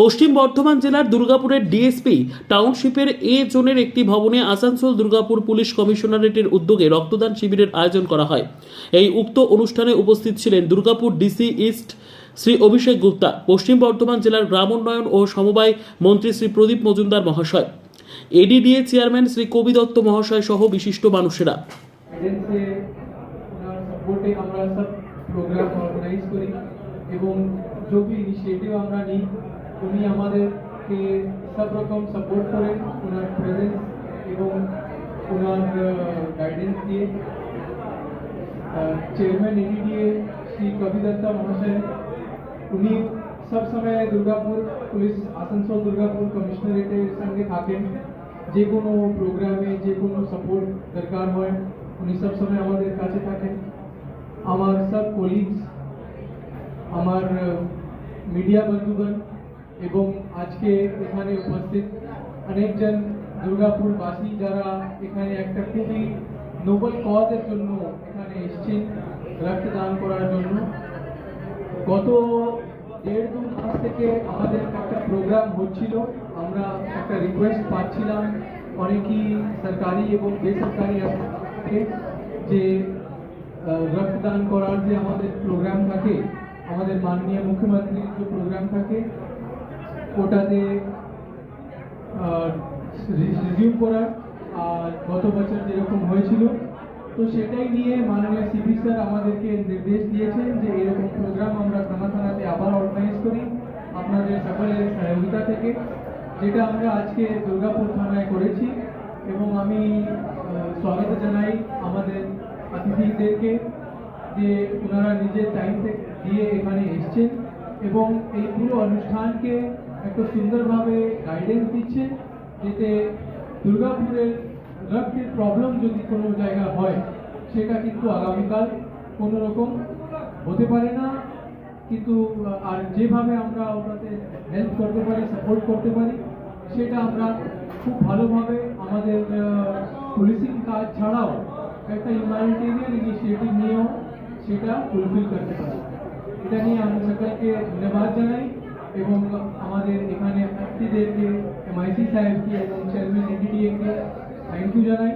পশ্চিম বর্ধমান জেলার দুর্গাপুরের ডিএসপি টাউনশিপের এ জোনের একটি ভবনে আসানসোল দুর্গাপুর পুলিশ কমিশনারেটের উদ্যোগে রক্তদান শিবিরের আয়োজন করা হয়। এই উক্ত অনুষ্ঠানে উপস্থিত ছিলেন দুর্গাপুর ডিসি ইস্ট শ্রী অভিষেক গুপ্তা, পশ্চিম বর্ধমান জেলার গ্রামোন্নয়ন ও সমবায় মন্ত্রী শ্রী প্রদীপ মজুমদার মহাশয়, এডিডিএ চেয়ারম্যান শ্রী কবি দত্ত মহাশয় সহ বিশিষ্ট মানুষেরা। এবং আমরা নিই। উনি আমাদেরকে সব রকম সাপোর্ট করেন ওনার প্রেজেন্স এবং ওনার গাইডেন্স দিয়ে চেয়ারম্যান এডিডিএ শ্রী কবিদত্তা মহাশয়, উনি সব সময় দুর্গাপুর পুলিশ, আসানসোল দুর্গাপুর কমিশনারেটের সঙ্গে থাকেন। যে কোনো প্রোগ্রামে যে কোনো সাপোর্ট দরকার হয়, উনি সব সময় আমাদের কাছে থাকেন। আমার সব কলিগস আমার মিডিয়া বন্ধুগণ এবং আজকে এখানে উপস্থিত অনেকজন দুর্গাপুরবাসী যারা এখানে একটা খুবই নোবেল কজের জন্য এখানে এসেছেন, রক্তদান করার জন্য। গত দেড় দু মাস থেকে আমাদের একটা প্রোগ্রাম হচ্ছিল, আমরা একটা রিকোয়েস্ট পাচ্ছিলাম অনেকই সরকারি এবং বেসরকারি থেকে যে রক্তদান করার যে আমাদের প্রোগ্রাম থাকে, আমাদের মাননীয় মুখ্যমন্ত্রীর যে প্রোগ্রাম থাকে ওটাতে রিজিউম করার আর গত বছর যেরকম হয়েছিল, তো সেটাই নিয়ে মাননীয় সিপি স্যার আমাদেরকে নির্দেশ দিয়েছেন যে এরকম প্রোগ্রাম আমরা থানা থানাতে আবার অর্গানাইজ করি আপনাদের সকলের সহযোগিতা থেকে, যেটা আমরা আজকে দুর্গাপুর থানায় করেছি এবং আমি স্বাগত জানাই আমাদের অতিথিদেরকে যে ওনারা নিজের টাইম থেকে দিয়ে এখানে এসছেন এবং এই পুরো অনুষ্ঠানকে একটা সুন্দরভাবে গাইডেন্স দিচ্ছে যাতে দুর্গাপুরের রক্তের প্রবলেম যদি কোনো জায়গা হয়, সেটা কিন্তু আগামীকাল কোনো রকম হতে পারে না। কিন্তু আর যেভাবে আমরা ওটাতে হেল্প করতে পারি সাপোর্ট করতে পারি, সেটা আমরা খুব ভালোভাবে আমাদের পুলিশিং কাজ ছাড়াও একটা হিউম্যানিটেরিয়ান ইনিশিয়েটিভ নিয়েও সেটা ফুলফিল করতে পারি। এটা নিয়ে আমি সকলকে ধন্যবাদ জানাই। এবং আমাদের এখানে ব্যক্তিদেরকে এমআইসি সাহেবকে এবং চেয়ারম্যান এডিডিএকে থ্যাংক ইউ জানাই।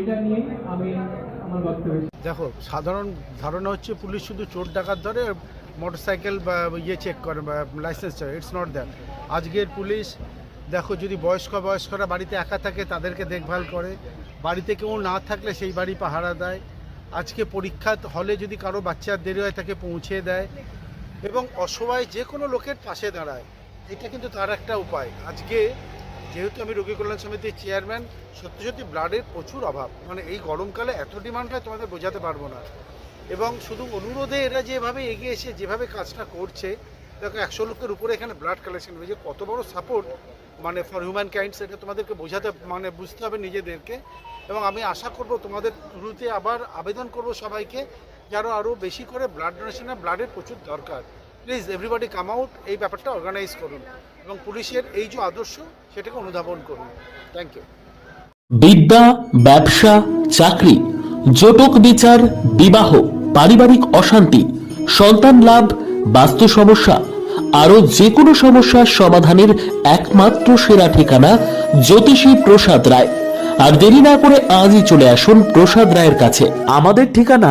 এটা নিয়ে আমি আমার বক্তব্য দেখো, সাধারণ ধারণা হচ্ছে পুলিশ শুধু চোর ডাকাত ধরে মোটর সাইকেল বা ইয়ে চেক করে লাইসেন্স ইটস নট দ্যাট আজকের পুলিশ, দেখো, যদি বয়স্ক বয়স্করা বাড়িতে একা থাকে, তাদেরকে দেখভাল করে। বাড়িতে কেউ না থাকলে সেই বাড়ি পাহারা দেয়। আজকে পরীক্ষা হলে যদি কারও বাচ্চার দেরি হয়, তাকে পৌঁছে দেয়। এবং অসহায় যে কোনো লোকের পাশে দাঁড়ায়, এটা কিন্তু তার একটা উপায়। আজকে যেহেতু আমি রোগী কল্যাণ সমিতির চেয়ারম্যান, সত্যি সত্যি ব্লাডের প্রচুর অভাব। মানে এই গরমকালে এত ডিমান্ড হয় তোমাদের বোঝাতে পারব না। এবং শুধু অনুরোধে এরা যেভাবে এগিয়ে এসে যেভাবে কাজটা করছে, দেখো একশো লোকের উপরে এখানে ব্লাড কালেকশন হয়েছে কত বড় সাপোর্ট মানে ফর হিউম্যান কাইন্ড সেটা তোমাদেরকে বোঝাতে মানে বুঝতে হবে নিজেদেরকে। এবং আমি আশা করব তোমাদের থ্রুতে আবার আবেদন করব সবাইকে। যারা আরও বেশি করে ব্লাড ডোনেশনে ব্লাডের প্রচুর দরকার। প্লিজ এভরিবডি কাম আউট এই ব্যাপারটা অর্গানাইজ করুন এবং পুলিশের এই যে আদর্শ, সেটাকে অনুধাবন করুন। থ্যাংক ইউ বিদ্যা, ব্যবসা, চাকরি, জটক বিচার, বিবাহ, পারিবারিক অশান্তি, সন্তান লাভ, বাস্তু সমস্যা, আরও যে কোনো সমস্যার সমাধানের একমাত্র সেরা ঠিকানা জ্যোতিষী প্রসাদ রায়। আর দেরি না করে আজই চলে আসুন প্রসাদ রায়ের কাছে। আমাদের ঠিকানা